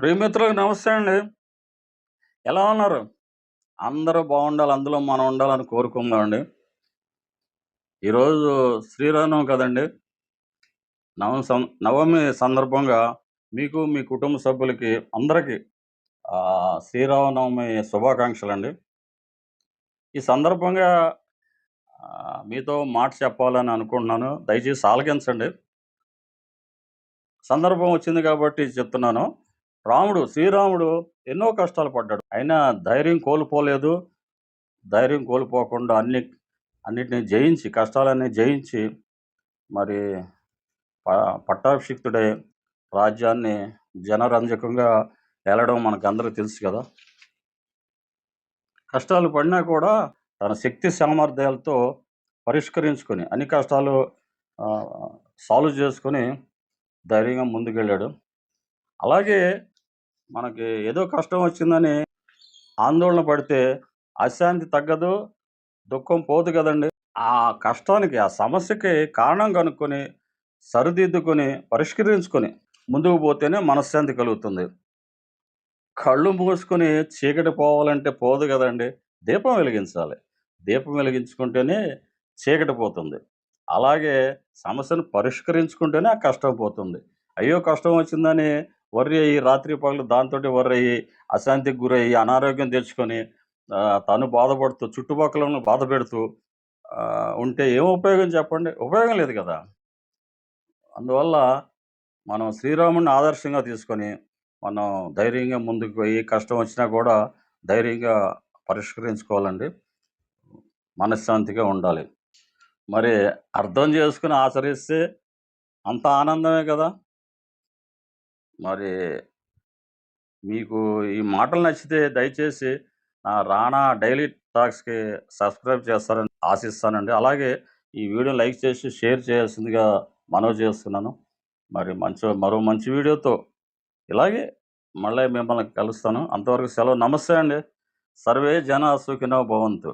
ప్రియమిత్రులకు నమస్తే అండి. ఎలా ఉన్నారు? అందరూ బాగుండాలి అందులో మనం ఉండాలని కోరుకుందామండి ఈరోజు శ్రీరామనవమి కదండి. నవ సం నవమి సందర్భంగా మీకు మీ కుటుంబ సభ్యులకి అందరికీ శ్రీరామనవమి శుభాకాంక్షలు అండి. ఈ సందర్భంగా మీతో మాట చెప్పాలని అనుకుంటున్నాను. దయచేసి ఆలకించండి. సందర్భం వచ్చింది కాబట్టి చెప్తున్నాను. రాముడు శ్రీరాముడు ఎన్నో కష్టాలు పడ్డాడు. అయినా ధైర్యం కోల్పోలేదు. ధైర్యం కోల్పోకుండా అన్ని అన్నిటిని జయించి కష్టాలన్నీ జయించి మరి పట్టాభిషిక్తుడే పట్టాభిషిక్తుడై రాజ్యాన్ని జనరంజకంగా వెళ్ళడం మనకు అందరికీ తెలుసు కదా. కష్టాలు పడినా కూడా తన శక్తి సామర్థ్యాలతో పరిష్కరించుకొని అన్ని కష్టాలు సాల్వ్ చేసుకొని ధైర్యంగా ముందుకెళ్ళాడు. అలాగే మనకి ఏదో కష్టం వచ్చిందని ఆందోళన పడితే అశాంతి తగ్గదు దుఃఖం పోదు కదండి. ఆ కష్టానికి ఆ సమస్యకి కారణం కనుక్కొని సరిదిద్దుకొని పరిష్కరించుకొని ముందుకు పోతేనే మనశ్శాంతి కలుగుతుంది. కళ్ళు మూసుకొని చీకటి పోవాలంటే పోదు కదండి. దీపం వెలిగించాలి. దీపం వెలిగించుకుంటేనే చీకటి పోతుంది. అలాగే సమస్యను పరిష్కరించుకుంటేనే ఆ కష్టం పోతుంది. అయ్యో కష్టం వచ్చిందని వర్రి అయ్యి రాత్రి పగలు దాంతో వర్రి అయ్యి అశాంతికి గురయ్యి అనారోగ్యం తెచ్చుకొని తను బాధపడుతూ చుట్టుపక్కలను బాధ పెడుతూ ఉంటే ఏం ఉపయోగం చెప్పండి? ఉపయోగం లేదు కదా. అందువల్ల మనం శ్రీరాముడిని ఆదర్శంగా తీసుకొని మనం ధైర్యంగా ముందుకు పోయి కష్టం వచ్చినా కూడా ధైర్యంగా పరిష్కరించుకోవాలండి. మనశ్శాంతిగా ఉండాలి. మరి అర్థం చేసుకుని ఆచరిస్తే అంత ఆనందమే కదా. మరి మీకు ఈ మాటలు నచ్చితే దయచేసి నా రానా డైలీ టాక్స్కి సబ్స్క్రైబ్ చేస్తారని ఆశిస్తానండి. అలాగే ఈ వీడియో లైక్ చేసి షేర్ చేయాల్సిందిగా మనవి చేస్తున్నాను. మరి మంచి మరో మంచి వీడియోతో ఇలాగే మళ్ళీ మిమ్మల్ని కలుస్తాను. అంతవరకు సెలవు. నమస్తే అండి. సర్వే జన సుఖినో భవంతు.